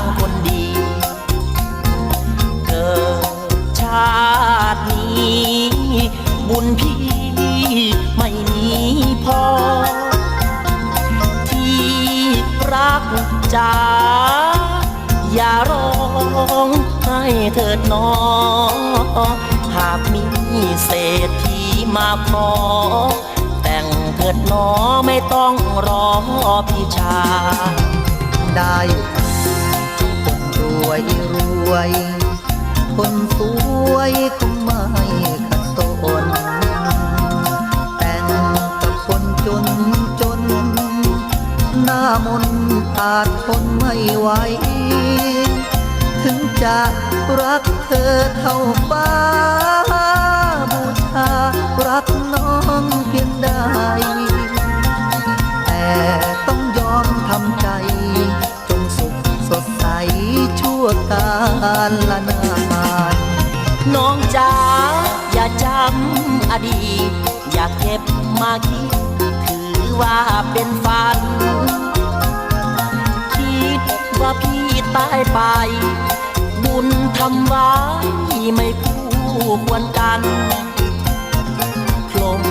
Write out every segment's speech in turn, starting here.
างคนดี เกิดชาตินี้ บุญพี่ไม่มีพอ ที่รักจ๋าอย่าร้องให้เถิดน้อหากมีเศรษฐีมาขอแต่งเถิดน้อไม่ต้องรอพี่ชาได้ วยรวย คนสวยคงไม่ขัดสน แต่งกับคนจนจน หน้ามนต์อาจทนไม่ไหว ถึงจะรักเธอเท่าฟ้า กาลละนานน้องจ๋าอย่าจำอดีต อย่าเก็บมาคิด ถือว่าเป็นฝัน คิดว่าพี่ตายไป บุญทำไว้ไม่คู่ควรกันพรหม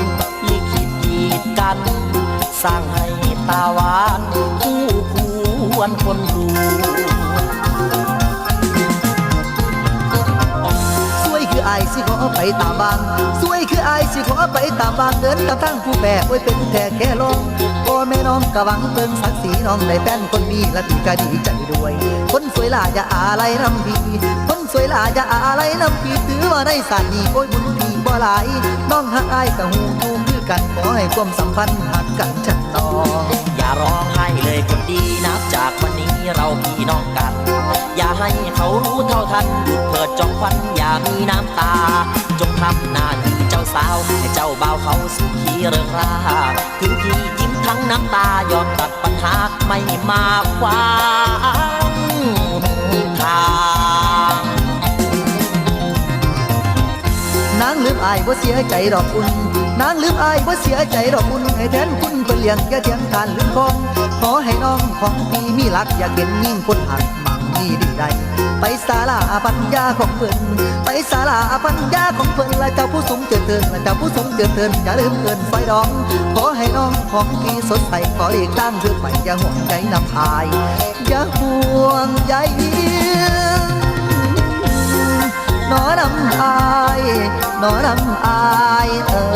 ลิขิตกีดกัน สร้างให้ตาหวานคู่ควรคนรู้ สิขอไปตามบางสวยคืออายสิขอไปตามบางเดินกับทั้งผู้แบกไว้ยเป็นแท่แค่ลงพ่อแม่น้องกะหวังเพิ่งศักดิ์ศรีน้องได้แฟนคนดีและพี่ก็ดีใจด้วย คนสวยล่าอย่าอะไรนำพีคนสวยล่าอย่าอะไรนำพีถือว่าในสานีโอ้ยบุญพี่บ่หลายน้องหักอายกับหูหูคือกันขอให้ความสัมพันธ์หักกันชัดต่ออย่าร้องไห้เลยคนดีนับจากวันนี้เราพี่น้องกัน อย่าให้เขารู้ เท่าทันหยุดเถิดจองควันอย่ามีน้ำตา จงทำหน้าที่เจ้าสาวให้เจ้าบ่าวเขาสุขีเริงราถึงพี่ยิ้มทั้งน้ำตายอมตัดปัญหาไม่มาขวางทางนางลืมอายว่าเสียใจดอกอุ่นนางลืมอายว่าเสียใจดอกอุ่นให้แทนคุณคนเลี้ยงอย่าเทียงทานลืมคองขอให้น้องของพี่มีหลักอยากเห็นยิ่งคนหักมั่งมีดีใด ไปศาลาปัญญาของเพิ่นไปศาลาปัญญาของเพิ่นและเจ้าผู้สูงเจริญและเจ้าผู้สูงเจริญอย่าลืมเกินไฟดอง ขอให้น้องของพี่สดใสขอเรีกตั้งเพื่อไปอย่าห่วงใจนำอาย อย่าห่วงใยนอนำอายนอนำอายเออ